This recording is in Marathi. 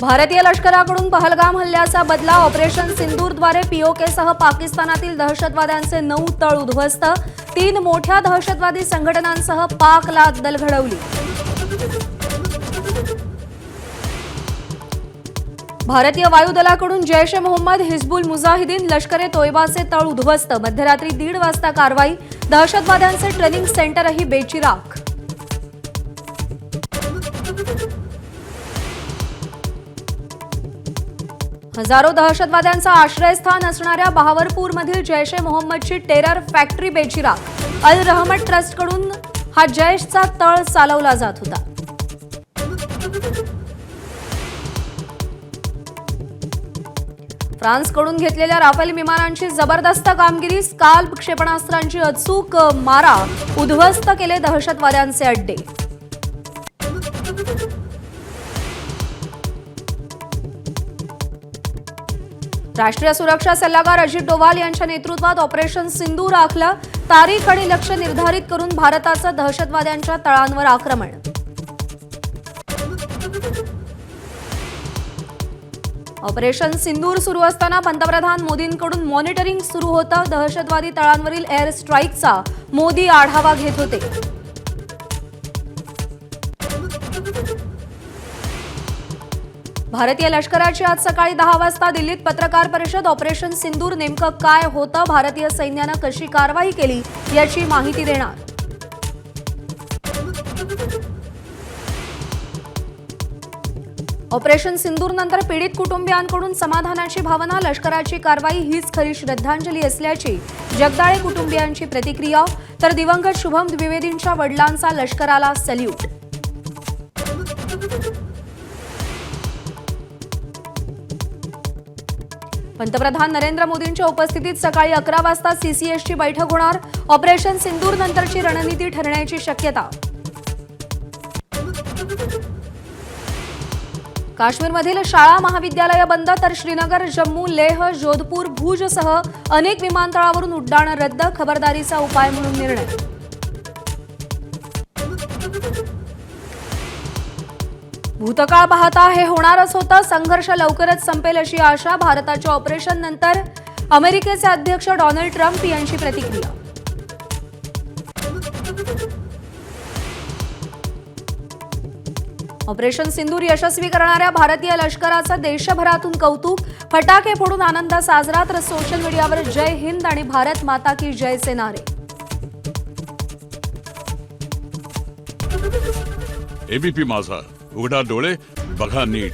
भारतीय लष्कराकडून पहलगाम हल्ल्याचा बदला ऑपरेशन सिंदूरद्वारे पीओकेसह पाकिस्तानातील दहशतवाद्यांचे नऊ तळ उद्ध्वस्त. तीन मोठ्या दहशतवादी संघटनांसह पाकला दल घडवली भारतीय वायुदलाकडून जैश ए मोहम्मद हिजबुल मुजाहिदीन लष्कर ए तोयबाचे तळ उद्ध्वस्त. मध्यरात्री दीड वाजता कारवाई. दहशतवाद्यांचे ट्रेनिंग सेंटरही बेचिराख. हजारो दहशतवाद्यांचा आश्रयस्थान असणाऱ्या बहावरपूरमधील जैश ए मोहम्मदची टेरर फॅक्टरी बेचिरा अल रहमत ट्रस्टकडून हा जैशचा तळ चालवला जात होता. फ्रान्सकडून घेतलेल्या राफेल विमानांची जबरदस्त कामगिरी स्काल्प क्षेपणास्त्रांची अचूक मारा उद्ध्वस्त केले दहशतवाद्यांचे अड्डे. राष्ट्रीय सुरक्षा सल्लागार अजित डोवाल यांच्या नेतृत्वात ऑपरेशन सिंधू आखलं तारीख आणि लक्ष निर्धारित करून भारताचं दहशतवाद्यांच्या तळांवर आक्रमण. ऑपरेशन सिंदूर सुरू असताना पंतप्रधान मोदींकडून मॉनिटरिंग सुरू होतं. दहशतवादी तळांवरील एअर स्ट्राईकचा मोदी आढावा घेत होते. भारतीय लष्कराची आज सकाळी दहा वाजता दिल्लीत पत्रकार परिषद ऑपरेशन सिंदूर नेमकं काय होतं भारतीय सैन्यानं कशी कारवाई केली याची माहिती देणार. ऑपरेशन सिंदूर नंतर पीडित कुटुंबियांकडून समाधानाची भावना लष्कराची कारवाई हीच खरी श्रद्धांजली असल्याची जगदाळे कुटुंबियांची प्रतिक्रिया तर दिवंगत शुभम द्विवेदींच्या वडिलांचा लष्कराला सल्यूट. पंतप्रधान नरेंद्र मोदींच्या उपस्थितीत सकाळी अकरा वाजता सीसीएसची बैठक होणार. ऑपरेशन सिंदूर नंतरची रणनीती ठरण्याची शक्यता. काश्मीरमधील शाळा महाविद्यालय बंद तर श्रीनगर जम्मू लेह जोधपूर भुजसह अनेक विमानतळावरून उड्डाण रद्द खबरदारीचा उपाय म्हणून निर्णय. भूतकाळ पाहता हे होणारच होतं. संघर्ष लवकरच संपेल अशी आशा. भारताच्या ऑपरेशन नंतर अमेरिकेचे अध्यक्ष डोनाल्ड ट्रम्प यांची प्रतिक्रिया. ऑपरेशन सिंदूर यशस्वी करणाऱ्या भारतीय लष्कराचं देशभरातून कौतुक. फटाके फोडून आनंद साजरा. तर सोशल मीडियावर जय हिंद आणि भारत माता की जयचे नारे. एबीपी माझा. उघडा डोळे बघा नीट.